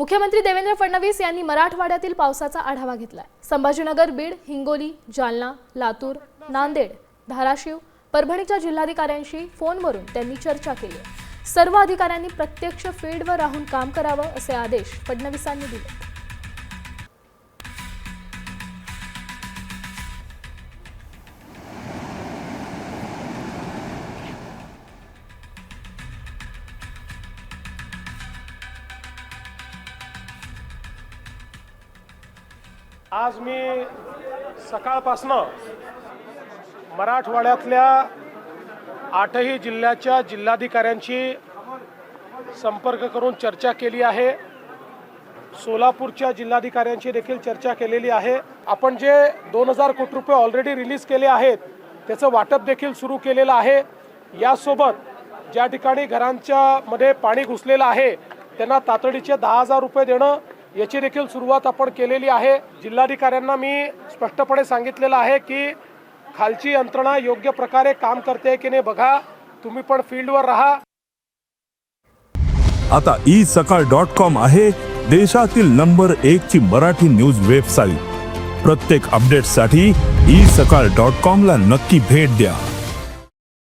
मुख्यमंत्री देवेंद्र फडणवीस यांनी मराठवाड्यातील पावसाचा आढावा घेतलाय. संभाजीनगर बीड हिंगोली जालना लातूर नांदेड धाराशिव परभणीच्या जिल्हाधिकाऱ्यांशी फोनवरून त्यांनी चर्चा केली. सर्व अधिकाऱ्यांनी प्रत्यक्ष फील्डवर राहून काम करावं असे आदेश फडणवीसांनी दिले. आज मी सकाळपासनं मराठवाड्यातल्या आठही जिल्ह्याच्या जिल्हाधिकाऱ्यांशी संपर्क करून चर्चा केली आहे. सोलापूरच्या जिल्हाधिकाऱ्यांशी देखील चर्चा केलेली आहे. आपण जे दोन हजार कोटी रुपये ऑलरेडी रिलीज केले आहेत त्याचं वाटप देखील सुरू केलेलं आहे. यासोबत ज्या ठिकाणी घरांच्या मध्ये पाणी घुसलेलं आहे त्यांना तातडीचे दहा हजार रुपये देणं याची देखील सुरुवात आपण केलेली आहे. जिल्हाधिकाऱ्यांना मी स्पष्टपणे सांगितलेलं आहे की खालची यंत्रणा योग्य प्रकारे काम करते की नाही बघा. तुम्ही पण फील्डवर राहा. आता ई सकाळ डॉट कॉम आहे देशातील नंबर एक ची मराठी न्यूज वेबसाईट. प्रत्येक अपडेटसाठी ई सकाळ डॉट कॉम ला नक्की भेट द्या.